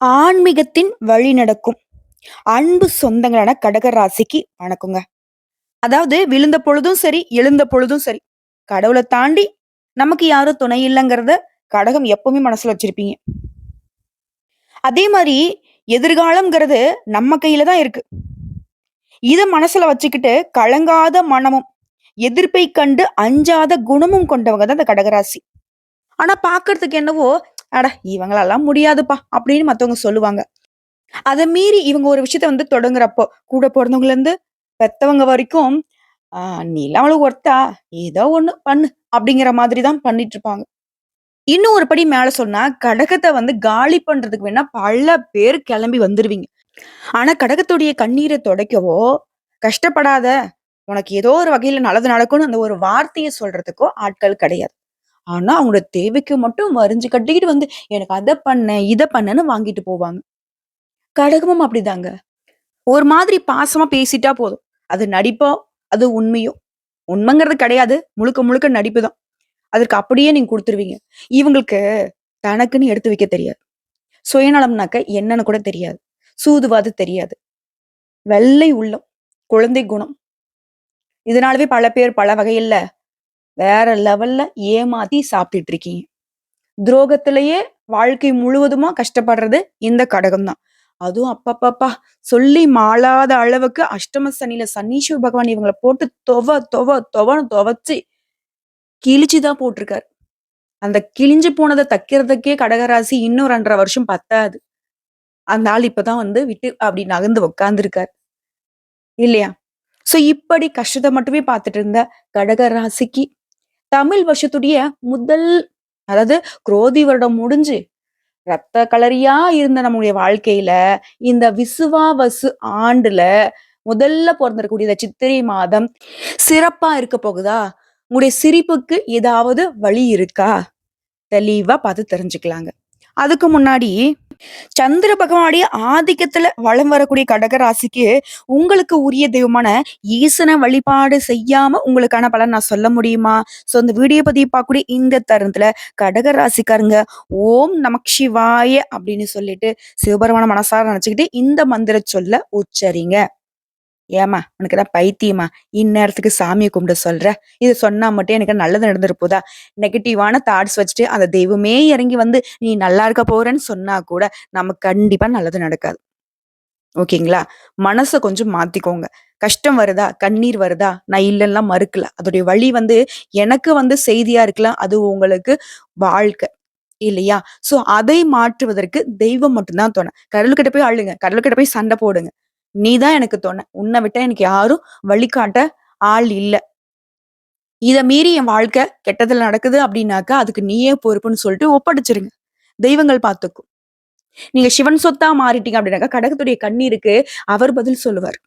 ஆன்மீகத்தின் வழி நடக்கும். அன்பு சொந்தங்களான கடகராசிக்கு வணக்கங்க. அதாவது விழுந்த பொழுதும் சரி எழுந்த பொழுதும் சரி கடவுளை தாண்டி நமக்கு யாரும் துணை இல்லைங்கிறத கடகம் எப்பவுமே மனசுல வச்சிருப்பீங்க. அதே மாதிரி எதிர்காலம்ங்கிறது நம்ம கையில தான் இருக்கு. இத மனசுல வச்சுக்கிட்டு கலங்காத மனமும் எதிர்ப்பை கண்டு அஞ்சாத குணமும் கொண்டவங்க தான் இந்த கடகராசி. ஆனா பாக்குறதுக்கு என்னவோ அட இவங்களெல்லாம் முடியாதுப்பா அப்படின்னு மத்தவங்க சொல்லுவாங்க. அதை மீறி இவங்க ஒரு விஷயத்த வந்து தொடங்குறப்போ கூட பிறந்தவங்கல இருந்து பெத்தவங்க வரைக்கும் ஆஹ் நீலாம் அவளுக்கு ஒர்த்தா ஏதோ ஒண்ணு பண்ணு அப்படிங்கிற மாதிரி தான் பண்ணிட்டு இருப்பாங்க இன்னும் ஒரு படி மேல சொன்னா கடகத்தை வந்து காலி பண்றதுக்கு வேணா பல பேர் கிளம்பி வந்துருவீங்க. ஆனா கடகத்துடைய கண்ணீரை துடைக்கவோ கஷ்டப்படாத உனக்கு ஏதோ ஒரு வகையில நல்லது நடக்கும்னு அந்த ஒரு வார்த்தையை சொல்றதுக்கோ ஆட்கள் கிடையாது. ஆனா அவங்களோட தேவைக்கு மட்டும் வரிஞ்சு கட்டிக்கிட்டு வந்து எனக்கு அதை பண்ண இதை பண்ணன்னு வாங்கிட்டு போவாங்க. கடகமும் அப்படிதாங்க. ஒரு மாதிரி பாசமா பேசிட்டா போதும். அது நடிப்போ அது உண்மையோ. உண்மைங்கிறது கிடையாது. முழுக்க முழுக்க நடிப்பு தான். அதற்கு அப்படியே நீங்க கொடுத்துருவீங்க. இவங்களுக்கு தனக்குன்னு எடுத்து வைக்க தெரியாது. சுயநலம்னாக்க என்னன்னு கூட தெரியாது. சூதுவாது தெரியாது. வெள்ளை உள்ளம் குழந்தை குணம். இதனாலவே பல பேர் பல வகையில வேற லெவல்ல ஏமாத்தி சாப்பிட்டுட்டு இருக்கீங்க துரோகத்திலேயே வாழ்க்கை முழுவதுமா கஷ்டப்படுறது இந்த கடகம் தான் அதுவும் அப்பப்பப்பா சொல்லி மாளாத அளவுக்கு அஷ்டம சனியில சனீஸ்வர் பகவான் இவங்களை போட்டு தொவ தொவ தொவன்னு துவச்சு கிழிச்சுதான் போட்டிருக்காரு. அந்த கிழிஞ்சு போனதை தைக்கிறதுக்கே கடகராசி இன்னும் ரெண்டரை வருஷம் பத்தாது. அந்த ஆள் இப்பதான் வந்து விட்டு அப்படி நகர்ந்து உட்கார்ந்துருக்காரு இல்லையா? சோ இப்படி கஷ்டத்தை மட்டுமே பார்த்துட்டு இருந்த கடக ராசிக்கு தமிழ் வருஷத்துடைய முதல் அதாவது குரோதி வருடம் முடிஞ்சு ரத்த கலரியா இருந்த நம்முடைய வாழ்க்கையில இந்த விசுவாவசு ஆண்டுல முதல்ல பிறந்திருக்கக்கூடிய இந்த சித்திரை மாதம் சிறப்பா இருக்க போகுதா? உங்களுடைய சிரிப்புக்கு ஏதாவது வழி இருக்கா? தெளிவா பார்த்து தெரிஞ்சுக்கலாங்க. அதுக்கு முன்னாடி சந்திர பகவானுடைய ஆதிக்கத்துல வளம் வரக்கூடிய கடக ராசிக்கு உங்களுக்கு உரிய தெய்வமான ஈசன வழிபாடு செய்யாம உங்களுக்கான பலன் நான் சொல்ல முடியுமா? சோ இந்த வீடியோ பதிவு பார்க்கக்கூடிய இந்த தருணத்துல கடகராசிக்காரங்க ஓம் நமக் சிவாய அப்படின்னு சொல்லிட்டு சிவபெருமான மனசார நினைச்சுக்கிட்டு இந்த மந்திர சொல்ல உச்சரிங்க. ஏமா உனக்கு தான் பைத்தியமா? இந்நேரத்துக்கு சாமியை கும்பிட சொல்ற? இது சொன்னா மட்டும் எனக்கு நல்லது நடந்திருப்போதா நெகட்டிவான தாட்ஸ் வச்சுட்டு அந்த தெய்வமே இறங்கி வந்து நீ நல்லா இருக்க போறேன்னு சொன்னா கூட நமக்கு கண்டிப்பா நல்லது நடக்காது. ஓகேங்களா? மனசை கொஞ்சம் மாத்திக்கோங்க. கஷ்டம் வருதா? கண்ணீர் வருதா? நான் இல்லைன்னா மறுக்கல. அதோடைய வழி வந்து எனக்கு வந்து செய்தியா இருக்கலாம். அது உங்களுக்கு வாழ்க்கை. இல்லையா? சோ அதை மாற்றுவதற்கு தெய்வம் மட்டும்தான் தோணும் கடவுள்கிட்ட போய் அழுங்க. கடவுள்கிட்ட போய் சண்டை போடுங்க. நீதான் எனக்கு தோண உன்னை விட்டா எனக்கு யாரும் வழிகாட்ட ஆள் இல்ல. இதை மீறி என் வாழ்க்கை கெட்டதுல நடக்குது அப்படின்னாக்கா அதுக்கு நீயே பொறுப்புன்னு சொல்லிட்டு ஒப்படைச்சிருங்க. தெய்வங்கள் பார்த்துக்கும். நீங்க சிவன் சொத்தா மாறிட்டீங்க அப்படின்னாக்கா கடகத்துடைய கண்ணீருக்கு அவர் பதில் சொல்லுவார்.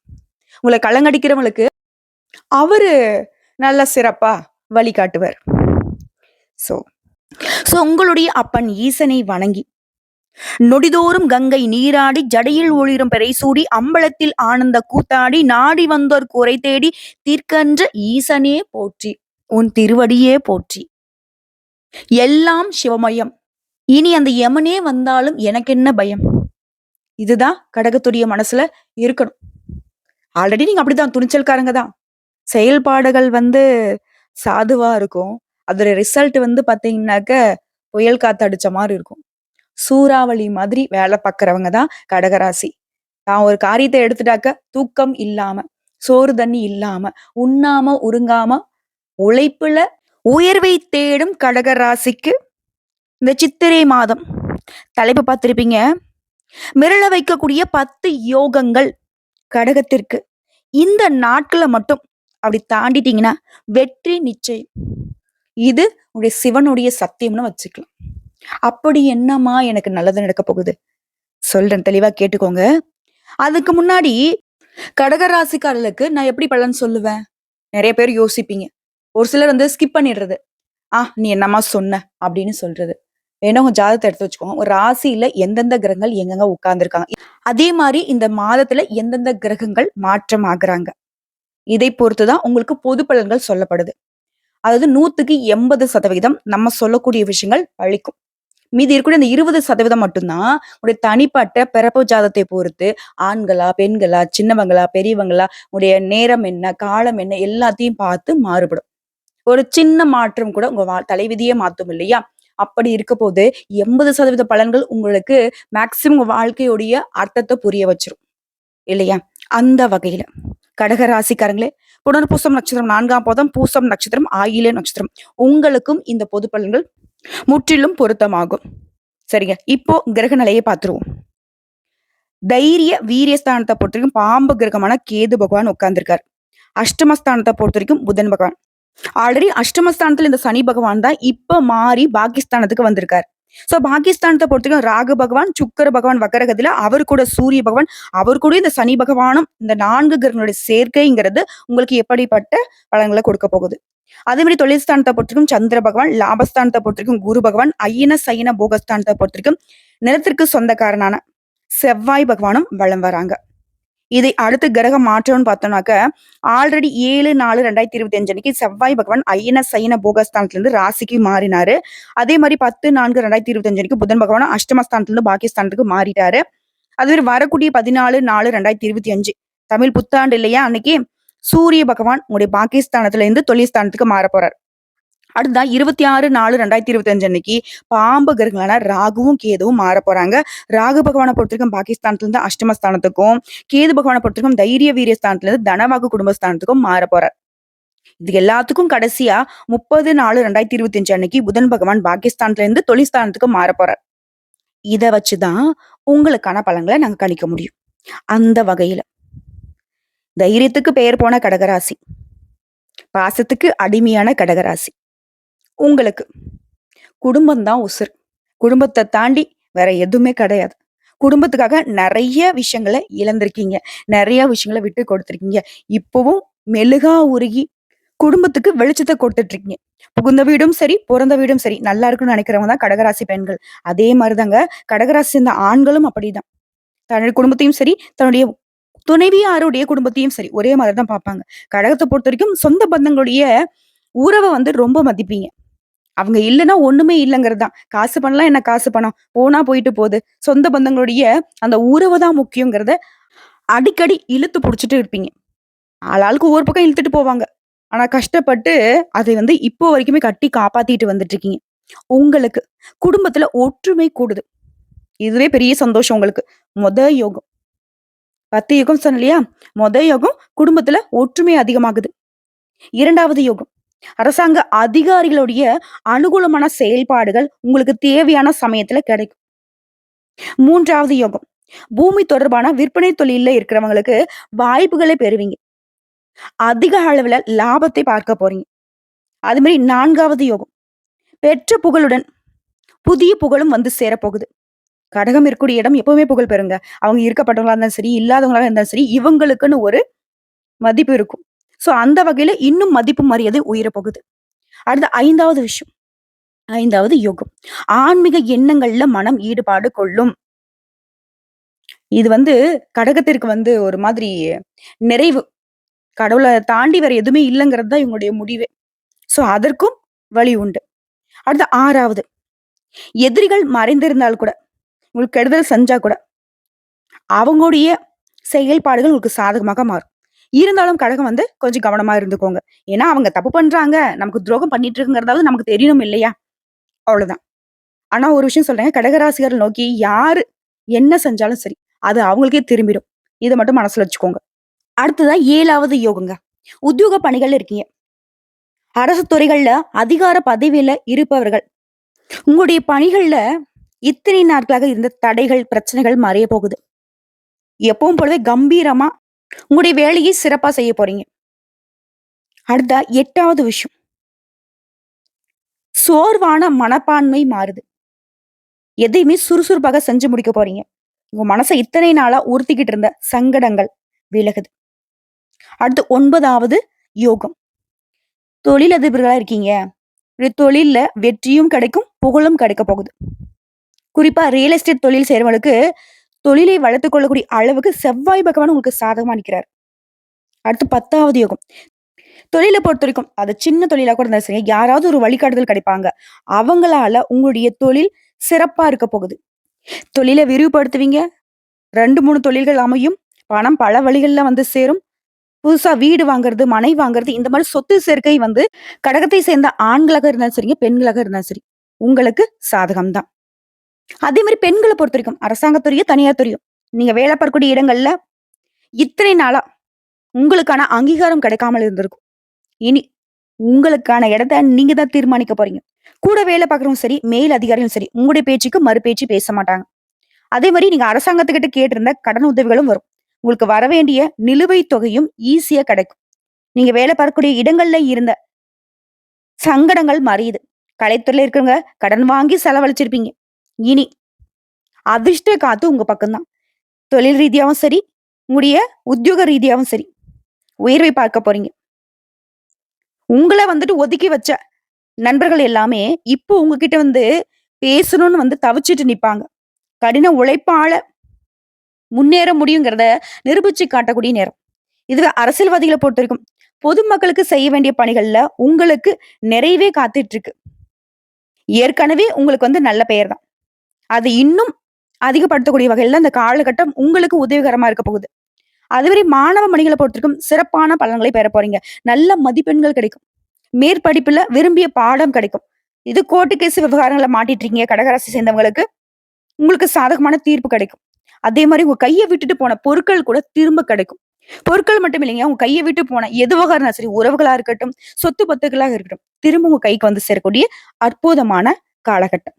உங்களை கலங்கடிக்கிறவங்களுக்கு அவரு நல்ல சிறப்பா வழிகாட்டுவார். சோ சோ உங்களுடைய அப்பன் ஈசனை வணங்கி நொடிதோறும் கங்கை நீராடி ஜடையில் ஒளிரும் பெறை சூடி அம்பலத்தில் ஆனந்த கூத்தாடி நாடி வந்தோர் குறை தேடி தீர்க்கன்ற ஈசனே போற்றி உன் திருவடியே போற்றி. எல்லாம் சிவமயம். இனி அந்த யமனே வந்தாலும் எனக்கு என்ன பயம்? இதுதான் கடகத்துடைய மனசுல இருக்கணும். ஆல்ரெடி நீங்க அப்படிதான் துணிச்சல்காரங்க தான். செயல்பாடுகள் வந்து சாதுவா இருக்கும். அதோட ரிசல்ட் வந்து பாத்தீங்கன்னாக்க புயல் காத்து அடிச்ச மாதிரி இருக்கும். சூறாவளி மாதிரி வேலை பார்க்குறவங்க தான் கடகராசி. தான் ஒரு காரியத்தை எடுத்துட்டாக்க தூக்கம் இல்லாம சோறு தண்ணி இல்லாம உண்ணாம உருங்காம உழைப்புல உயர்வை தேடும் கடகராசிக்கு இந்த சித்திரை மாதம் தலைப்பு பார்த்திருப்பீங்க. மிரள வைக்கக்கூடிய பத்து யோகங்கள் கடகத்திற்கு. இந்த நாட்களை மட்டும் அப்படி தாண்டிட்டீங்கன்னா வெற்றி நிச்சயம். இது உடைய சிவனுடைய சத்தியம்னு வச்சுக்கலாம். அப்படி என்னம்மா எனக்கு நல்லது நடக்க போகுது? சொல்றேன் தெளிவா கேட்டுக்கோங்க. அதுக்கு முன்னாடி கடகராசிக்காரர்களுக்கு நான் எப்படி பலன் சொல்லுவேன்? நிறைய பேர் யோசிப்பீங்க. ஒரு சிலர் வந்து ஸ்கிப் பண்ணிடுறது. ஆ நீ என்னம்மா சொன்ன? அப்படின்னு சொல்றது. வேணா உங்க ஜாதகத்தை எடுத்து வச்சுக்கோங்க. ஒரு ராசியில எந்தெந்த கிரகங்கள் எங்கெங்க உட்கார்ந்துருக்காங்க? அதே மாதிரி இந்த மாதத்துல எந்தெந்த கிரகங்கள் மாற்றம் ஆகுறாங்க? இதை பொறுத்துதான் உங்களுக்கு பொது பலன்கள் சொல்லப்படுது. அதாவது நூத்துக்கு எண்பது சதவீதம் நம்ம சொல்லக்கூடிய விஷயங்கள் பழிக்கும். மீதி இருக்கக்கூடிய அந்த இருபது சதவீதம் மட்டும்தான் உடைய தனிப்பட்ட பிறப்பு ஜாதத்தை பொறுத்து ஆண்களா பெண்களா சின்னவங்களா பெரியவங்களா உடைய நேரம் என்ன காலம் என்ன எல்லாத்தையும் பார்த்து மாறுபடும். ஒரு சின்ன மாற்றம் கூட உங்க தலைவிதியே மாத்தும் இல்லையா? அப்படி இருக்க போது எண்பது சதவீத பலன்கள் உங்களுக்கு மேக்சிமம் உங்க வாழ்க்கையுடைய அர்த்தத்தை புரிய வச்சிரும். இல்லையா? அந்த வகையில. கடக ராசிக்காரங்களே புனர்பூசம் நட்சத்திரம் நான்காம் பதம் பூசம் நட்சத்திரம் ஆயிலே நட்சத்திரம். உங்களுக்கும் இந்த பொது பலன்கள் முற்றிலும் பொருத்தமாகும். சரிங்க. இப்போ கிரக நிலையை பார்த்துருவோம். தைரிய வீரியஸ்தானத்தை பொறுத்த வரைக்கும் பாம்பு கிரகமான கேது பகவான் உட்கார்ந்திருக்காரு. அஷ்டமஸ்தானத்தை பொறுத்த வரைக்கும் புதன் பகவான். ஆல்ரெடி அஷ்டமஸ்தானத்துல இந்த சனி பகவான் தான் இப்ப மாறி பாகிஸ்தானத்துக்கு வந்திருக்காரு. சோ பாகிஸ்தானத்தை பொறுத்த வரைக்கும் ராகு பகவான் சுக்கர பகவான் வக்கரகத்துல அவர் கூட சூரிய பகவான் அவர் கூட இந்த சனி பகவானும் இந்த நான்கு கிரகங்களுடைய சேர்க்கைங்கிறது உங்களுக்கு எப்படிப்பட்ட பலன்களை கொடுக்க போகுது? அதே மாதிரி தொழில் ஸ்தானத்தை பொறுத்திருக்கும் சந்திர பகவான் லாபஸ்தானத்தை பொறுத்திருக்கும் குரு பகவான் ஐயன சைன போகஸ்தானத்தை பொறுத்திருக்கும் நிலத்திற்கு சொந்தக்காரனான செவ்வாய் பகவானும் வலம் வராங்க. இதை அடுத்து கிரக மாற்றம்னு பார்த்தோம்னாக்க ஆல்ரெடி ஏழு நாலு ரெண்டாயிரத்தி இருபத்தி அஞ்சு அன்னைக்கு செவ்வாய் பகவான் ஐயன சைன போகஸ்தானத்துல இருந்து ராசிக்கு மாறினாரு. அதே மாதிரி பத்து நான்கு ரெண்டாயிரத்தி இருபத்தி அஞ்சு அன்னைக்கு புதன் பகவான் அஷ்டமஸ்தானத்திலிருந்து பாகிஸ்தானத்துக்கு மாறிட்டாரு. அதுவே வரக்கூடிய பதினாலு நாலு ரெண்டாயிரத்தி இருபத்தி அஞ்சு தமிழ் புத்தாண்டு இல்லையா அன்னைக்கு? சூரிய பகவான் உங்களுடைய பாகிஸ்தானத்துல இருந்து தொழில்ஸ்தானத்துக்கு மாற போறார் அடுத்ததா இருபத்தி ஆறு நாலு ரெண்டாயிரத்தி இருபத்தி அஞ்சு அன்னைக்கு பாம்பு கிரகங்களான ராகுவும் கேதுவும் மாற போறாங்க ராகு பகவானை பொறுத்திருக்கும் பாகிஸ்தானத்துல இருந்து அஷ்டமஸ்தானத்துக்கும் கேது பகவானை பொறுத்திருக்கும் தைரிய வீரிய ஸ்தானத்துல இருந்து குடும்பஸ்தானத்துக்கும் மாற போறார் இது எல்லாத்துக்கும் கடைசியா முப்பது நாலு ரெண்டாயிரத்தி இருபத்தி அஞ்சு அன்னைக்கு புதன் பகவான் பாகிஸ்தான்ல இருந்து தொழில்ஸ்தானத்துக்கு மாற போறார் இதை வச்சுதான் உங்களுக்கான பலங்களை நாங்க கணிக்க முடியும். அந்த வகையில தைரியத்துக்கு பெயர் போன கடகராசி. பாசத்துக்கு அடிமையான கடகராசி. உங்களுக்கு குடும்பம் தான் உசுர் குடும்பத்தை தாண்டி வேற எதுவுமே கிடையாது. குடும்பத்துக்காக நிறைய விஷயங்களை இழந்திருக்கீங்க. நிறைய விஷயங்களை விட்டு கொடுத்துருக்கீங்க. இப்பவும் மெழுகா உருகி குடும்பத்துக்கு வெளிச்சத்தை கொடுத்துட்டு இருக்கீங்க புகுந்த வீடும் சரி பிறந்த வீடும் சரி நல்லா இருக்குன்னு நினைக்கிறவங்க தான் கடகராசி பெண்கள். அதே மாதிரிதாங்க கடகராசி சேர்ந்த ஆண்களும் அப்படிதான். தன்னுடைய குடும்பத்தையும் சரி தன்னுடைய துணைவியாருடைய குடும்பத்தையும் சரி ஒரே மாதிரி தான் பார்ப்பாங்க. கடகத்தை பொறுத்த வரைக்கும் சொந்த பந்தங்களுடைய உறவை வந்து ரொம்ப மதிப்பீங்க. அவங்க இல்லைன்னா ஒண்ணுமே இல்லைங்கிறது தான் காசு பண்ணலாம் என்ன காசு பணம்? போனா போயிட்டு போகுது. சொந்த பந்தங்களுடைய அந்த உறவு தான் முக்கியங்கிறத அடிக்கடி இழுத்து பிடிச்சிட்டு இருப்பீங்க. ஆளாளுக்கு ஒவ்வொரு பக்கம் இழுத்துட்டு போவாங்க. ஆனா கஷ்டப்பட்டு அதை வந்து இப்போ வரைக்குமே கட்டி காப்பாத்திட்டு வந்துட்டு இருக்கீங்க. உங்களுக்கு குடும்பத்துல ஒற்றுமை கூடுது. இதுவே பெரிய சந்தோஷம் உங்களுக்கு. மொத யோகம். பத்து யோகம் சொன்ன இல்லையா மொத யோகம் குடும்பத்துல ஒற்றுமை அதிகமாகுது. இரண்டாவது யோகம் அரசாங்க அதிகாரிகளுடைய அனுகூலமான செயல்பாடுகள் உங்களுக்கு தேவையான சமயத்துல கிடைக்கும். மூன்றாவது யோகம் பூமி தொடர்பான விற்பனை தொழில இருக்கிறவங்களுக்கு வாய்ப்புகளை பெறுவீங்க. அதிக அளவுல லாபத்தை பார்க்க போறீங்க. அது மாதிரி நான்காவது யோகம் பெற்ற புகழுடன் புதிய புகழும் வந்து சேரப்போகுது. கடகம் இருக்கக்கூடிய இடம் எப்பவுமே புகழ் பெறுங்க. அவங்க இருக்கப்பட்டவங்களா இருந்தாலும் சரி இல்லாதவங்களா இருந்தாலும் சரி இவங்களுக்குன்னு ஒரு மதிப்பு இருக்கும். சோ அந்த வகையில இன்னும் மதிப்பு மரியாதை உயர போகுது அடுத்த ஐந்தாவது விஷயம். ஐந்தாவது யோகம். ஆன்மீக எண்ணங்கள்ல மனம் ஈடுபாடு கொள்ளும். இது வந்து கடகத்திற்கு வந்து ஒரு மாதிரி நிறைவு. கடவுளை தாண்டி வேற எதுவுமே இல்லைங்கிறது தான் இவங்களுடைய முடிவே. சோ அதற்கும் வழி உண்டு. அடுத்த ஆறாவது. எதிரிகள் மறைந்திருந்தால் கூட உங்களுக்கு கெடுதல் செஞ்சா கூட அவங்களுடைய செயல்பாடுகள் உங்களுக்கு சாதகமாக மாறும். இருந்தாலும் கழகம் வந்து கொஞ்சம் கவனமா இருந்துக்கோங்க. ஏன்னா அவங்க தப்பு பண்றாங்க. நமக்கு துரோகம் பண்ணிட்டு இருக்குங்கிறதாவது நமக்கு தெரியணும் இல்லையா? அவ்வளவுதான். ஆனா ஒரு விஷயம் சொல்றேன். கடகராசிகர்கள் நோக்கி யாரு என்ன செஞ்சாலும் சரி அது அவங்களுக்கே திரும்பிடும். இதை மட்டும் மனசுல வச்சுக்கோங்க. அடுத்ததான் ஏழாவது யோகங்க. உத்தியோக பணிகள் இருக்கீங்க. அரசு துறைகள்ல அதிகார பதவியில இருப்பவர்கள். உங்களுடைய பணிகள்ல இத்தனை நாட்களாக இருந்த தடைகள் பிரச்சனைகள் மறைய போகுது. எப்பவும் போலவே கம்பீரமா உங்களுடைய வேலையை சிறப்பா செய்ய போறீங்க. அடுத்த எட்டாவது விஷயம். சோர்வான மனப்பான்மை மாறுது. எதையுமே சுறுசுறுப்பாக செஞ்சு முடிக்க போறீங்க. உங்க மனசை இத்தனை நாளா உறுத்திக்கிட்டு இருந்த சங்கடங்கள் விலகுது. அடுத்து ஒன்பதாவது யோகம். தொழில் அதிபர்களா இருக்கீங்க. ஒரு தொழில்ல வெற்றியும் கிடைக்கும் புகழும் கிடைக்க போகுது. குறிப்பா ரியல் எஸ்டேட் தொழில் செய்யறவங்களுக்கு தொழிலை வளர்த்து கொள்ளக்கூடிய அளவுக்கு செவ்வாய் பகவான் உங்களுக்கு சாதகமா நிற்கிறார் அடுத்து பத்தாவது யோகம் தொழிலை பொறுத்த வரைக்கும் அது சின்ன தொழிலா கூட இருந்தாலும் சரி யாராவது ஒரு வழிகாட்டுதல் கிடைப்பாங்க அவங்களால உங்களுடைய தொழில் சிறப்பா இருக்க போகுது. தொழிலை விரிவுபடுத்துவீங்க. 2, 3 தொழில்கள் அமையும். பணம் பல வழிகள்ல வந்து சேரும். புதுசா வீடு வாங்குறது, மனை வாங்குறது இந்த மாதிரி சொத்து சேர்க்கை வந்து கடகத்தை சேர்ந்த ஆண்களாக இருந்தாலும் சரிங்க, பெண்களாக இருந்தாலும் சரி. உங்களுக்கு சாதகம் தான். அதே மாதிரி பெண்களை பொறுத்த வரைக்கும் அரசாங்கத்துறையோ தனியார் துறையோ, நீங்க வேலை பார்க்கக்கூடிய இடங்கள்ல இத்தனை நாளா உங்களுக்கான அங்கீகாரம் கிடைக்காமல் இருந்திருக்கும். இனி உங்களுக்கான இடத்த நீங்க தான் தீர்மானிக்க போறீங்க. கூட வேலை பார்க்குறவங்க சரி, மேல் அதிகாரியும் சரி, உங்களுடைய பேச்சுக்கு மறுபேச்சு பேச மாட்டாங்க. அதே மாதிரி நீங்க அரசாங்கத்துக்கிட்ட கேட்டிருந்த கடன் உதவிகளும் வரும். உங்களுக்கு வர வேண்டிய நிலுவைத் தொகையும் ஈஸியா கிடைக்கும். நீங்க வேலை பார்க்கக்கூடிய இடங்கள்ல இருந்த சங்கடங்கள் மறையுது. கலைத்துறையில இருக்கிறவங்க கடன் வாங்கி செலவழிச்சிருப்பீங்க. இனி அதிர்ஷ்ட காத்து உங்க பக்கம் தான். தொழில் ரீதியாகவும் சரி, உங்களுடைய உத்தியோக ரீதியாகவும் சரி, உயர்வை பார்க்க போறீங்க. உங்களை வந்துட்டு ஒதுக்கி வச்ச நண்பர்கள் எல்லாமே இப்போ உங்ககிட்ட வந்து பேசணும்னு வந்து தவிச்சிட்டு நிப்பாங்க. கடின உழைப்பால முன்னேற முடியுங்கிறத நிரூபிச்சு காட்டக்கூடிய நேரம். இதுவே அரசியல்வாதிகளை பொறுத்தவரைக்கும் பொதுமக்களுக்கு செய்ய வேண்டிய பணிகள்ல உங்களுக்கு நிறைவே காத்துட்டு இருக்கு. ஏற்கனவே உங்களுக்கு வந்து நல்ல பெயர் தான். அது இன்னும் அதிகப்படுத்தக்கூடிய வகையில இந்த காலகட்டம் உங்களுக்கு உதவிகரமா இருக்க போகுது. அதுவரை மாணவ மணிகளை பொறுத்தவரைக்கும் சிறப்பான பலன்களை பெற போறீங்க. நல்ல மதிப்பெண்கள் கிடைக்கும். மேற்படிப்புல விரும்பிய பாடம் கிடைக்கும். இது கோர்ட்டு கேஸ் விவகாரங்களை மாட்டிட்டு இருக்கீங்க கடகராசி சேர்ந்தவங்களுக்கு, உங்களுக்கு சாதகமான தீர்ப்பு கிடைக்கும். அதே மாதிரி உங்க கையை விட்டுட்டு போன பொருட்கள் கூட திரும்ப கிடைக்கும். பொருட்கள் மட்டும் இல்லைங்க, உங்க கையை விட்டு போன எதுவாக இருந்தாலும் சரி, உறவுகளா இருக்கட்டும், சொத்து பத்துக்களாக இருக்கட்டும், திரும்ப உங்க கைக்கு வந்து சேரக்கூடிய அற்புதமான காலகட்டம்.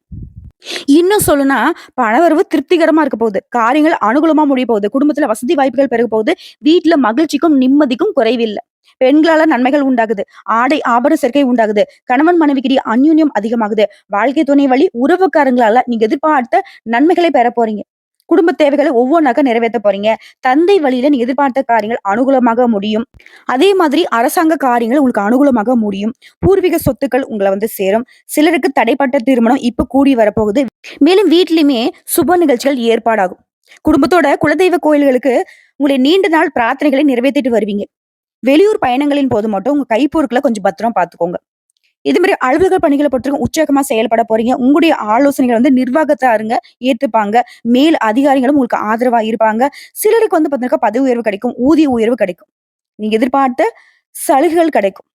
இன்னும் சொல்லுனா பணவரவு திருப்திகரமா இருக்க போகுது. காரியங்கள் அனுகூலமா முடிய போகுது. குடும்பத்துல வசதி வாய்ப்புகள் பெருக போகுது. வீட்டுல மகிழ்ச்சிக்கும், நிம்மதிக்கும் குறைவில்லை பெண்களால நன்மைகள் உண்டாகுது. ஆடை, ஆபர சேர்க்கை உண்டாகுது. கணவன் மனைவிக்கிடையே அந்யூன்யம் அதிகமாகுது. வாழ்க்கை துணை வழி உறவுக்காரங்களால நீங்க எதிர்பார்த்த நன்மைகளை பெற போறீங்க. குடும்ப தேவைகளை ஒவ்வொன்றாக நிறைவேற்ற போறீங்க. தந்தை வழியில நீ எதிர்பார்த்த காரியங்கள் அனுகூலமாக முடியும். அதே மாதிரி அரசாங்க காரியங்கள் உங்களுக்கு அனுகூலமாக முடியும். பூர்வீக சொத்துக்கள் உங்களை வந்து சேரும். சிலருக்கு தடைப்பட்ட திருமணம் இப்ப கூடி வரப்போகுது. மேலும் வீட்லயுமே சுப நிகழ்ச்சிகள் ஏற்பாடாகும். குடும்பத்தோட குலதெய்வ கோயில்களுக்கு உங்களுடைய நீண்ட நாள் பிரார்த்தனைகளை நிறைவேற்றிட்டு வருவீங்க. வெளியூர் பயணங்களின் போது மட்டும் உங்க கைப்பொருட்களை கொஞ்சம் பத்திரமா பார்த்துக்கோங்க. இது மாதிரி அலுவலக பணிகளை பொறுத்தவரைக்கும் உற்சாகமா செயல்பட போறீங்க. உங்களுடைய ஆலோசனைகள் வந்து நிர்வாகத்தாருங்க ஏற்றுப்பாங்க மேல் அதிகாரிகளும் உங்களுக்கு ஆதரவா இருப்பாங்க. சிலருக்கு வந்து பார்த்தீங்கன்னா பதவி உயர்வு கிடைக்கும். ஊதிய உயர்வு கிடைக்கும். நீங்க எதிர்பார்த்த சலுகைகள் கிடைக்கும்.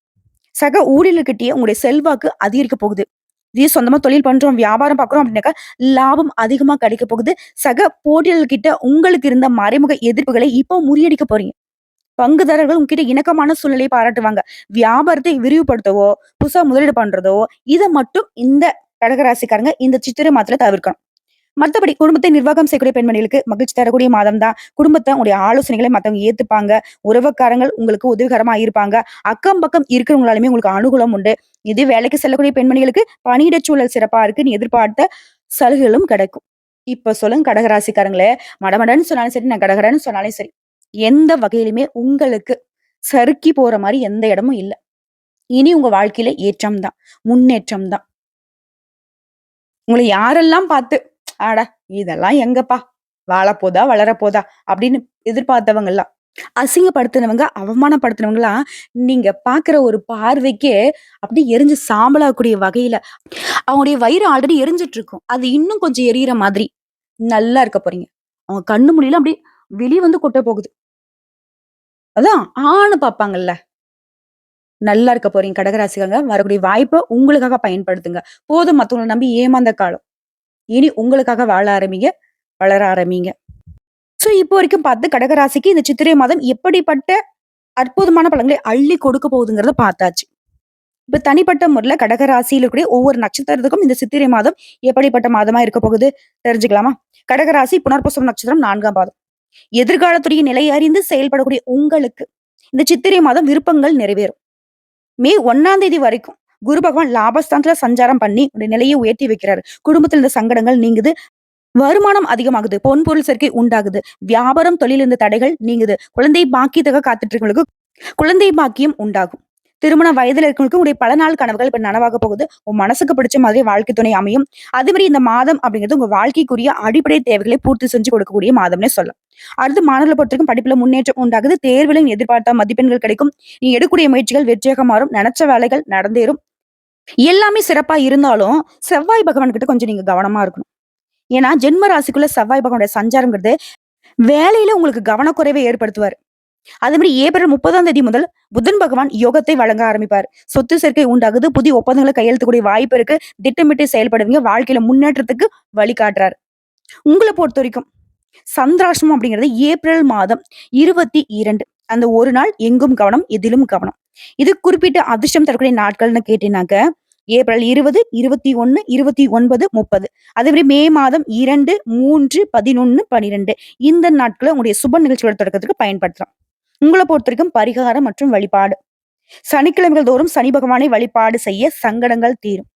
சக ஊழியர்கிட்டயே உங்களுடைய செல்வாக்கு அதிகரிக்க போகுது. இதே சொந்தமா தொழில் பண்றோம், வியாபாரம் பார்க்குறோம் அப்படின்னாக்கா, லாபம் அதிகமா கிடைக்க போகுது. சக போட்டியாளர்கிட்ட உங்களுக்கு இருந்த மறைமுக எதிர்ப்புகளை இப்போ முறியடிக்க போறீங்க. பங்குதாரர்கள் உங்ககிட்ட இணக்கமான சூழ்நிலையை பாராட்டுவாங்க. வியாபாரத்தை விரிவுபடுத்தவோ, புதுசா முதலீடு பண்றதோ, இதை மட்டும் இந்த கடகராசிக்காரங்க இந்த சித்திரை மாதத்துல தவிர்க்கணும். மற்றபடி குடும்பத்தை நிர்வாகம் செய்யக்கூடிய பெண்மணிகளுக்கு மகிழ்ச்சி தரக்கூடிய மாதம் தான். குடும்பத்தை உங்களுடைய ஆலோசனைகளை மற்றவங்க ஏத்துப்பாங்க. உறவுக்காரங்கள் உங்களுக்கு உதவிகரமா இருப்பாங்க. அக்கம் பக்கம் இருக்கிறவங்களாலுமே உங்களுக்கு அனுகூலம் உண்டு. இது வேலைக்கு செல்லக்கூடிய பெண்மணிகளுக்கு பணியிட சூழல் சிறப்பா இருக்குன்னு எதிர்பார்த்த சலுகைகளும் கிடைக்கும். இப்ப சொல்லுங்க கடகராசிக்காரங்களே, மடமடன்னு சொன்னாலும் சரி, நான் கடகடன்னு சொன்னாலும் சரி, எந்த வகையிலுமே உங்களுக்கு சறுக்கி போற மாதிரி எந்த இடமும் இல்ல. இனி உங்க வாழ்க்கையில ஏற்றம் தான். முன்னேற்றம் தான். உங்கள யாரெல்லாம் பார்த்து, ஆட இதெல்லாம் எங்கப்பா? வாழப்போதா, வளரப்போதா" அப்படின்னு எதிர்பார்த்தவங்க எல்லாம் அசிங்கப்படுத்தினவங்க, அவமானப்படுத்தினவங்களாம் நீங்க பாக்குற ஒரு பார்வைக்கே அப்படியே எரிஞ்சு சாம்பலாகக்கூடிய வகையில, அவங்களுடைய வயிறு ஆல்ரெடி எரிஞ்சுட்டு இருக்கும். அது இன்னும் கொஞ்சம் எரியிற மாதிரி நல்லா இருக்க போறீங்க. அவங்க கண்ணு முடியல அப்படியே வெளியே வந்து கொட்ட போகுது. அதான் ஆன்னு பார்ப்பாங்கல்ல. நல்லா இருக்க போறீங்க கடகராசிக்காரங்க. வரக்கூடிய வாய்ப்பை உங்களுக்காக பயன்படுத்துங்க. போதும் மத்தவங்கள நம்பி ஏமாந்த காலம். இனி உங்களுக்காக வாழ ஆரம்பிங்க. வளர ஆரம்பிங்க. ஸோ இப்போ வரைக்கும் பார்த்து கடகராசிக்கு இந்த சித்திரை மாதம் எப்படிப்பட்ட அற்புதமான பலன்களை அள்ளி கொடுக்க போகுதுங்கிறத பார்த்தாச்சு. இப்ப தனிப்பட்ட முறையில கடகராசியில இருக்கக்கூடிய ஒவ்வொரு நட்சத்திரத்துக்கும் இந்த சித்திரை மாதம் எப்படிப்பட்ட மாதமா இருக்க போகுது தெரிஞ்சுக்கலாமா? கடகராசி புனர்பூசம் நட்சத்திரம் நான்காம் பாதம். எதிர்காலத்துடைய நிலை அறிந்து செயல்படக்கூடிய உங்களுக்கு இந்த சித்திரை மாதம் விருப்பங்கள் நிறைவேறும். மே ஒன்னாம் தேதி வரைக்கும் குரு பகவான் லாபஸ்தானத்துல சஞ்சாரம் பண்ணி உடைய நிலையை உயர்த்தி வைக்கிறாரு. குடும்பத்துல இருந்த சங்கடங்கள் நீங்குது. வருமானம் அதிகமாகுது. பொன் பொருள் சேர்க்கை உண்டாகுது. வியாபாரம், தொழில் இருந்த தடைகள் நீங்குது. குழந்தை பாக்கியத்துக்காக காத்துட்டு இருக்கவங்களுக்கு குழந்தை பாக்கியம் உண்டாகும். திருமண வயதுல இருக்கவங்களுக்கு உடைய பல நாள் கனவுகள் இப்ப நனவாக போகுது. உன் மனசுக்கு பிடிச்ச மாதிரி வாழ்க்கை துணை அமையும். அதே மாதிரி இந்த மாதம் அப்படிங்கிறது உங்க வாழ்க்கைக்குரிய அடிப்படை தேவைகளை பூர்த்தி செஞ்சு கொடுக்கக்கூடிய மாதம்னே சொல்லலாம். அடுத்து மாணவர்கள பொறுத்தவரைக்கும் படிப்புல முன்னேற்றம் உண்டாகுது. தேர்வுல எதிர்பார்த்த மதிப்பெண்கள் கிடைக்கும். நீ எடுக்கூடிய முயற்சிகள் வெற்றியாக மாறும். நினைச்ச வேலைகள் நடந்தேறும். எல்லாமே சிறப்பா இருந்தாலும், செவ்வாய் பகவான் கிட்ட கொஞ்சம் நீங்க கவனமா இருக்கணும். ஏன்னா, ஜென்ம ராசிக்குள்ள செவ்வாய் பகவானுடைய சஞ்சாரங்கிறது வேலையில உங்களுக்கு கவனக்குறைவை ஏற்படுத்துவாரு. அதே மாதிரி ஏப்ரல் 30ஆம் தேதி முதல் புதன் பகவான் யோகத்தை வழங்க ஆரம்பிப்பார். சொத்து சேர்க்கை உண்டாகுது. புதிய ஒப்பந்தங்களை கையெழுத்துக்கூடிய வாய்ப்பு இருக்கு. திட்டமிட்டு செயல்படுவீங்க. வாழ்க்கையில முன்னேற்றத்துக்கு வழிகாட்டுறாரு. பொறுத்த வரைக்கும் சந்திராஷ்டமம் அப்படிங்கிறது ஏப்ரல் மாதம் 22 அந்த ஒரு நாள் எங்கும் கவனம், எதிலும் கவனம். இது குறிப்பிட்ட அதிர்ஷ்டம் தரக்கூடிய நாட்கள்னு கேட்டீங்கன்னாக்க, ஏப்ரல் 20, 21, 29, 30. அதே மாதிரி மே மாதம் 2, 3, 11, 12 இந்த நாட்களை உங்களுடைய சுப நிகழ்ச்சிகளோட தொடக்கத்துக்கு பயன்படுத்தலாம். பொறுத்த பொறுத்தவரைக்கும் பரிகாரம் மற்றும் வழிபாடு. சனிக்கிழமைகள் தோறும் சனி பகவானை வழிபாடு செய்ய சங்கடங்கள் தீரும்.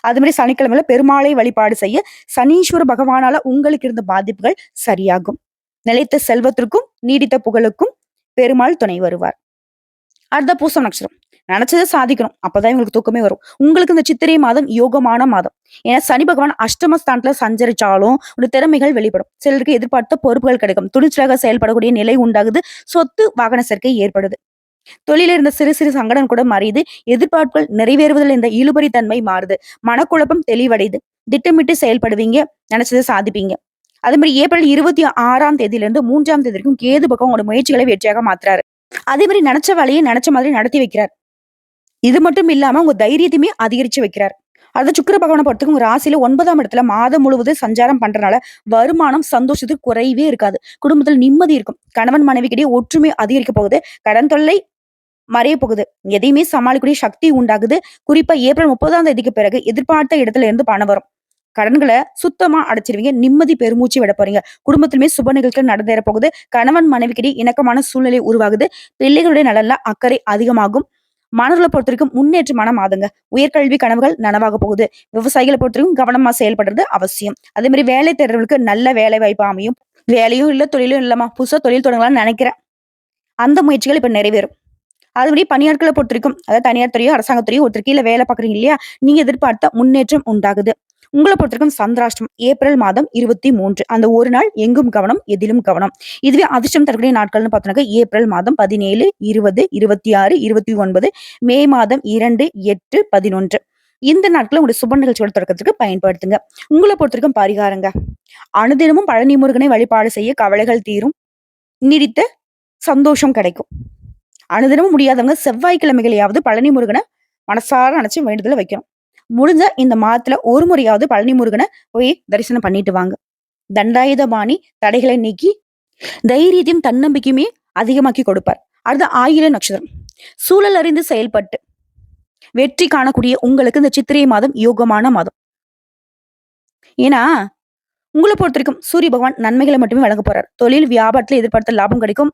அது மாதிரி சனிக்கிழமையில பெருமாளை வழிபாடு செய்ய சனீஸ்வர பகவானால உங்களுக்கு இருந்த பாதிப்புகள் சரியாகும். நிலைத்த செல்வத்திற்கும், நீடித்த புகழுக்கும் பெருமாள் துணை வருவார். அடுத்த பூசம் நட்சத்திரம். நினைச்சதை சாதிக்கணும். அப்பதான் உங்களுக்கு தூக்கமே வரும். உங்களுக்கு இந்த சித்திரை மாதம் யோகமான மாதம். ஏன்னா சனி பகவான் அஷ்டமஸ்தானத்துல சஞ்சரிச்சாலும், ஒரு திறமைகள் வெளிப்படும். சிலருக்கு எதிர்பார்த்த பொறுப்புகள் கிடைக்கும். துணிச்சலாக செயல்படக்கூடிய நிலை உண்டாகுது. சொத்து, வாகன சேர்க்கை ஏற்படுது. தொழில இருந்த சிறு சிறு சங்கடம் கூட மறையுது. எதிர்பார்ப்புகள் நிறைவேறுவதில் இந்த இழுபறி தன்மை மாறுது. மனக்குழப்பம் தெளிவடையுது. திட்டமிட்டு செயல்படுவீங்க. நினைச்சதை சாதிப்பீங்க. அதே மாதிரி ஏப்ரல் 26ஆம் தேதியிலிருந்து மூன்றாம் தேதி வரைக்கும் கேது பக்கம் உங்களோட முயற்சிகளை வெற்றியாக மாத்துறாரு. அதே மாதிரி நினைச்ச வேலையை நினைச்ச மாதிரி நடத்தி வைக்கிறார். இது மட்டும் இல்லாம உங்க தைரியத்தையுமே அதிகரிச்சு வைக்கிறார். அடுத்து சுக்கிர பகவான பொறுத்தவரைக்கும் உங்க ராசியில ஒன்பதாம் இடத்துல மாதம் முழுவதும் சஞ்சாரம் பண்றனால, வருமானம், சந்தோஷத்துக்கு குறைவே இருக்காது. குடும்பத்தில் நிம்மதி இருக்கும். கணவன் மனைவிக்கிடையே ஒற்றுமை அதிகரிக்க போகுது. கடன் தொல்லை மறைய போகுது. எதையுமே சமாளிக்கக்கூடிய சக்தி உண்டாகுது. குறிப்பா ஏப்ரல் 30ஆம் தேதிக்கு பிறகு எதிர்பார்த்த இடத்துல இருந்து பணம் வரும். கடன்களை சுத்தமா அடைச்சிருவீங்க. நிம்மதி பெருமூச்சு விட போறீங்க. குடும்பத்திலுமே சுப நிகழ்ச்சிகள் நடந்தேற போகுது. கணவன் மனைவிக்கிடையே இணக்கமான சூழ்நிலை உருவாகுது. பிள்ளைகளுடைய நலன்ல அக்கறை அதிகமாகும். மாணவர்கள பொறுத்தவரைக்கும் முன்னேற்றமான மாதங்க. உயர்கல்வி கனவுகள் நனவாக போகுது. விவசாயிகளை பொறுத்தவரைக்கும் கவனமா செயல்படுறது அவசியம். அதே மாதிரி வேலை தேர்வுகளுக்கு நல்ல வேலை வாய்ப்பு அமையும். வேலையும் இல்ல, தொழிலும் இல்லம்மா. புதுசா தொழில் தொடங்கலாம்னு நினைக்கிறேன் அந்த முயற்சிகள் இப்ப நிறைவேறும். அது பணியாட்களை பணியாட்கள அதாவது தனியார் துறையோ, அரசாங்கத்துறையோ ஒருத்தர் கீழே வேலை பார்க்குறீங்க இல்லையா? நீங்க எதிர்பார்த்த முன்னேற்றம் உண்டாகுது. உங்களை பொறுத்தவரைக்கும் சந்திராஷ்டம் ஏப்ரல் மாதம் 23 அந்த ஒரு நாள் எங்கும் கவனம், எதிலும் கவனம். இதுவே அதிர்ஷ்டம் தரக்கூடிய நாட்கள்னு பார்த்தோம்னாக்க, ஏப்ரல் மாதம் 17, 20, 26, 29, மே மாதம் 2, 8, 11 இந்த நாட்கள உங்களுடைய சுப நிகழ்ச்சியோட தொடக்கத்துக்கு பயன்படுத்துங்க. உங்களை பொறுத்திருக்கும் பரிகாரங்க. அனுதினமும் பழனி முருகனை வழிபாடு செய்ய கவலைகள் தீரும். நீடித்த சந்தோஷம் கிடைக்கும். அனுதினமும் முடியாதவங்க செவ்வாய்க்கிழமைகளையாவது பழனி முருகனை மனசார நினைச்சு வேண்டுதல வைக்கணும். முடிஞ்ச இந்த மாதத்துல ஒரு முறையாவது பழனி முருகனை போய் தரிசனம் பண்ணிட்டு வாங்க. தண்டாயுதபாணி தடைகளை நீக்கி, தைரியத்தையும், தன்னம்பிக்கையுமே அதிகமாக்கி கொடுப்பார். அடுத்து ஆயில்ய நட்சத்திரம். சூழல் அறிந்து செயல்பட்டு, வெற்றி காணக்கூடிய உங்களுக்கு இந்த சித்திரை மாதம் யோகமான மாதம். ஏன்னா, உங்களை பொறுத்த வரைக்கும் சூரிய பகவான் நன்மைகளை மட்டுமே வழங்க போறார். தொழில், வியாபாரத்துல எதிர்பார்த்த லாபம் கிடைக்கும்.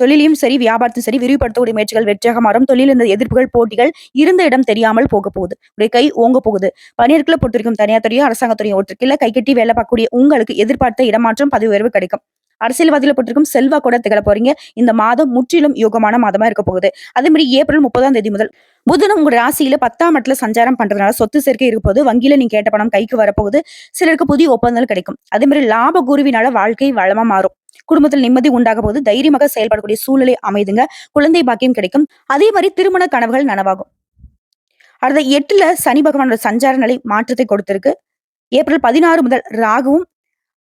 தொழிலையும் சரி, வியாபாரத்தையும் சரி விரிவுபடுத்தக்கூடிய முயற்சிகள் வெற்றியாக மாறும். தொழில் இருந்த எதிர்ப்புகள், போட்டிகள் இருந்த இடம் தெரியாமல் போக போகுது. உடைய கை ஓங்க போகுது. பணியாட்கள பொறுத்தவரைக்கும் தனியார் துறையோ, அரசாங்கத்துறையும் ஒற்றுக்கில்ல கை கட்டி வேலை பார்க்கக்கூடிய உங்களுக்கு எதிர்பார்த்த இடமாற்றம், பதவி உயர்வு கிடைக்கும். அரசியல்வாதிகள செல்வா கூட திகழ போறீங்க. இந்த மாதம் முற்றிலும் யோகமான மாதமா இருக்க போகுது. அதே மாதிரி ஏப்ரல் 30ஆம் தேதி முதல் புதனும் உங்க ராசியில 10ஆம் இடத்துல சஞ்சாரம் பண்றதுனால சொத்து சேர்க்கை இருக்க வங்கியில நீங்க கேட்ட பணம் கைக்கு வரப்போகுது. சிலருக்கு புதிய ஒப்பந்தங்கள் கிடைக்கும். அதே மாதிரி லாப குருவினால வாழ்க்கை வளமா மாறும். குடும்பத்தில் நிம்மதி உண்டாக போது தைரியமாக செயல்படக்கூடிய சூழ்நிலை அமைதுங்க குழந்தை பாக்கியம் கிடைக்கும். அதே மாதிரி திருமண கனவுகள் நனவாகும். அடுத்த எட்டுல சனி பகவானோட சஞ்சார நிலை மாற்றத்தை கொடுத்திருக்கு. ஏப்ரல் 16 முதல் ராகுவும்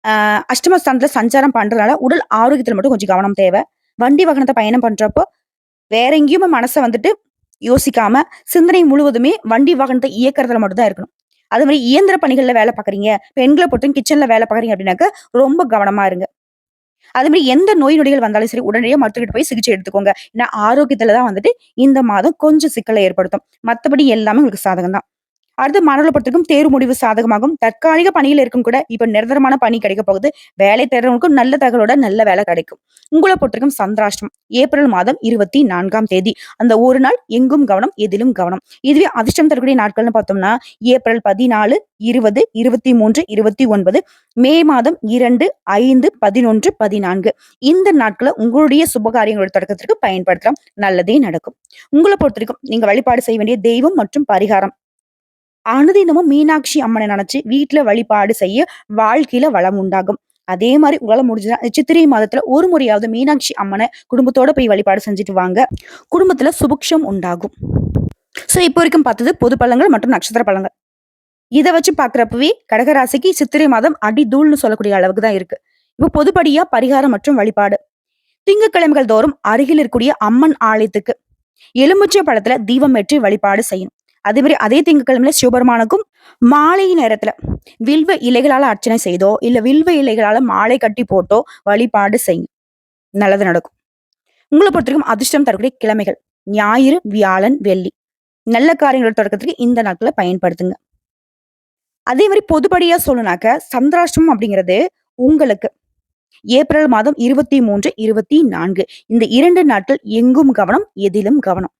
அ அஷ்டமஸ்தானத்துல சஞ்சாரம் பண்றதுனால உடல் ஆரோக்கியத்துல மட்டும் கொஞ்சம் கவனம் தேவை. வண்டி வாகனத்தை பயணம் பண்றப்போ, வேற எங்கேயுமே மனச வந்துட்டு யோசிக்காம, சிந்தனை முழுவதுமே வண்டி வாகனத்தை இயக்கிறதுல மட்டும் தான் இருக்கணும். அதே மாதிரி இயந்திர பணிகள்ல வேலை பாக்குறீங்க பெண்களை பொறுத்தவரைக்கும் கிச்சன்ல வேலை பாக்குறீங்க அப்படின்னாக்க, ரொம்ப கவனமா இருங்க. அதே மாதிரி எந்த நோய் நொடிகள் வந்தாலும் சரி, உடனடியா மருத்துவர்கிட்ட போய் சிகிச்சை எடுத்துக்கோங்க. ஏன்னா ஆரோக்கியத்துல தான் வந்துட்டு இந்த மாதம் கொஞ்சம் சிக்கலை ஏற்படுத்தும். மத்தபடி எல்லாமே உங்களுக்கு சாதகம் தான். அடுத்து மாணவர்கள பொறுத்தவரைக்கும் தேர்வு முடிவு சாதகமாகும். தற்காலிக பணியில் இருக்கும் கூட இப்ப நிரந்தரமான பணி கிடைக்க போகுது. வேலை தேடுறவங்களுக்கும் நல்ல தகவலோட நல்ல வேலை கிடைக்கும். உங்களை பொறுத்தவரைக்கும் சந்திராஷ்டம் ஏப்ரல் மாதம் 24ஆம் தேதி அந்த ஒரு நாள் எங்கும் கவனம், எதிலும் கவனம். இதுவே அதிர்ஷ்டம் தரக்கூடிய நாட்கள்னு பார்த்தோம்னா, ஏப்ரல் 14, 20, 23, 29, மே மாதம் 2, 5, 11, 14 இந்த நாட்கள உங்களுடைய சுபகாரியங்களோட தொடக்கத்திற்கு பயன்படுத்தலாம். நல்லதே நடக்கும். உங்களை பொறுத்திருக்கும் நீங்க வழிபாடு செய்ய வேண்டிய தெய்வம் மற்றும் பரிகாரம். அனுதினமும் மீனாட்சி அம்மனை நினைச்சு வீட்டுல வழிபாடு செய்ய வாழ்க்கையில வளம் உண்டாகும். அதே மாதிரி உங்களால முடிஞ்சதுனா சித்திரை மாதத்துல ஒரு முறையாவது மீனாட்சி அம்மனை குடும்பத்தோட போய் வழிபாடு செஞ்சுட்டு வாங்க. குடும்பத்துல சுபிக்ஷம் உண்டாகும். ஸோ இப்போ வரைக்கும் பார்த்தது பொது பழங்கள் மற்றும் நட்சத்திர பழங்கள் இதை வச்சு பார்க்குறப்பவே கடகராசிக்கு சித்திரை மாதம் அடி தூள்னு சொல்லக்கூடிய அளவுக்கு தான் இருக்கு இப்போ பொதுப்படியா பரிகாரம் மற்றும் வழிபாடு திங்கட்கிழமைகள் தோறும் அருகில் இருக்கக்கூடிய அம்மன் ஆலயத்துக்கு எலுமிச்சை பழத்துல தீபம் ஏற்றி வழிபாடு செய்யணும் அதே மாதிரி அதே திங்கக்கிழமையில சிவபெருமானுக்கும் மாலை நேரத்துல வில்வ இலைகளால அர்ச்சனை செய்தோ இல்ல வில்வ இலைகளால மாலை கட்டி போட்டோ வழிபாடு செய்யும். நல்லது நடக்கும். உங்களை பொறுத்தவரைக்கும் அதிர்ஷ்டம் தரக்கூடிய கிழமைகள். ஞாயிறு வியாழன் வெள்ளி. நல்ல காரியங்களோட தொடக்கத்துக்கு இந்த நாட்களை பயன்படுத்துங்க. அதே மாதிரி பொதுப்படியா சொல்லுனாக்க சந்திராஷ்டமம் அப்படிங்கிறது உங்களுக்கு ஏப்ரல் மாதம் இருபத்தி மூன்று இருபத்தி நான்கு. இந்த இரண்டு நாட்கள் எங்கும் கவனம் எதிலும் கவனம்.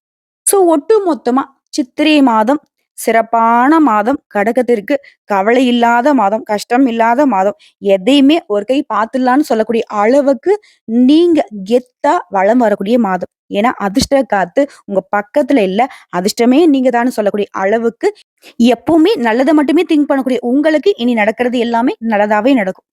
சோ ஒட்டு மொத்தமா சித்திரை மாதம் சிறப்பான மாதம் கடகத்திற்கு கவலை இல்லாத மாதம் கஷ்டம் இல்லாத மாதம் எதையுமே ஒரு கை பார்த்துடலான்னு சொல்லக்கூடிய அளவுக்கு நீங்க கெத்தா வளம் வரக்கூடிய மாதம். ஏன்னா அதிர்ஷ்ட காத்து உங்க பக்கத்துல இல்ல அதிர்ஷ்டமே நீங்க தான் சொல்லக்கூடிய அளவுக்கு எப்பவுமே நல்லதை மட்டுமே திங்க் பண்ணக்கூடிய உங்களுக்கு இனி நடக்கிறது எல்லாமே நல்லதாவே நடக்கும்.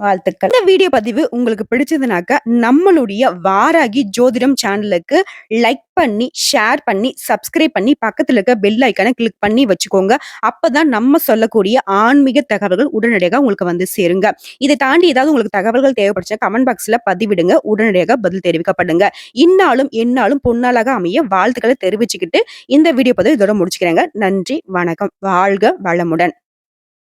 வாழ்த்துக்கள். இந்த வீடியோ பதிவு உங்களுக்கு பிடிச்சதுனாக்க நம்மளுடைய வாராகி ஜோதிடம் சேனலுக்கு லைக் பண்ணி ஷேர் பண்ணி சப்ஸ்கிரைப் பண்ணி பக்கத்தில் இருக்க பெல் ஐக்கானை கிளிக் பண்ணி வச்சுக்கோங்க. அப்பதான் நம்ம சொல்லக்கூடிய ஆன்மீக தகவல்கள் உடனடியாக உங்களுக்கு வந்து சேருங்க. இதை தாண்டி ஏதாவது உங்களுக்கு தகவல்கள் தேவைப்படுச்சா கமெண்ட் பாக்ஸ்ல பதிவிடுங்க. உடனடியாக பதில் தெரிவிக்கப்படுங்க. இன்னாலும் என்னாலும் பொன்னாளாக அமைய வாழ்த்துக்களை தெரிவிச்சுக்கிட்டு இந்த வீடியோ பதிவு இதோட முடிச்சுக்கிறேங்க. நன்றி வணக்கம். வாழ்க வளமுடன்.